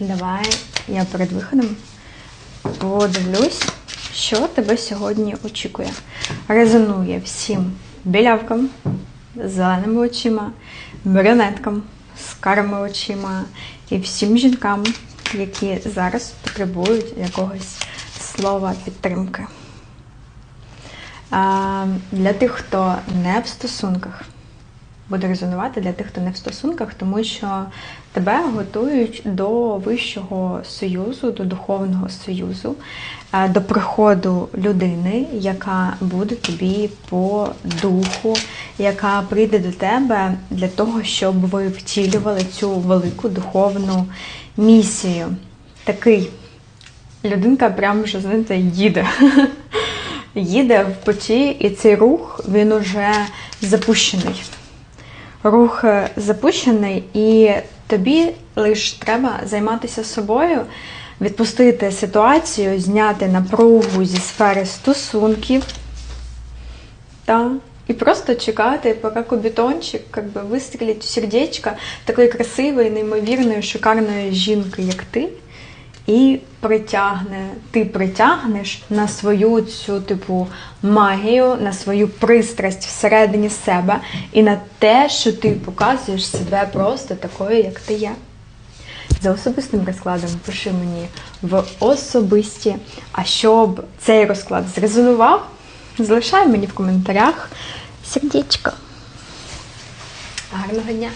Давай я перед виходом подивлюсь, що тебе сьогодні очікує. Резонує всім білявкам, зеленими очима, брюнеткам, карими очима і всім жінкам, які зараз потребують якогось слова підтримки. Для тих, хто не в стосунках, буде резонувати для тих, хто не в стосунках, тому що тебе готують до вищого союзу, до духовного союзу, е, до приходу людини, яка буде тобі по духу, яка прийде до тебе для того, щоб ви втілювали цю велику духовну місію. Такий людинка прям вже, знаєте, їде. Їде в путі, і цей рух він уже запущений. Рух е, запущений, і тобі лише треба займатися собою, відпустити ситуацію, зняти напругу зі сфери стосунків. Та, і просто чекати, поки кубітончик как би, вистрілить в сердечко такої красивої, неймовірної, шикарної жінки, як ти, і притягне, ти притягнеш на свою цю типу магію, на свою пристрасть всередині себе і на те, що ти показуєш себе просто такою, як ти є. За особистим розкладом пиши мені в особисті. А щоб цей розклад зрезонував, залишай мені в коментарях сердечко. Гарного дня!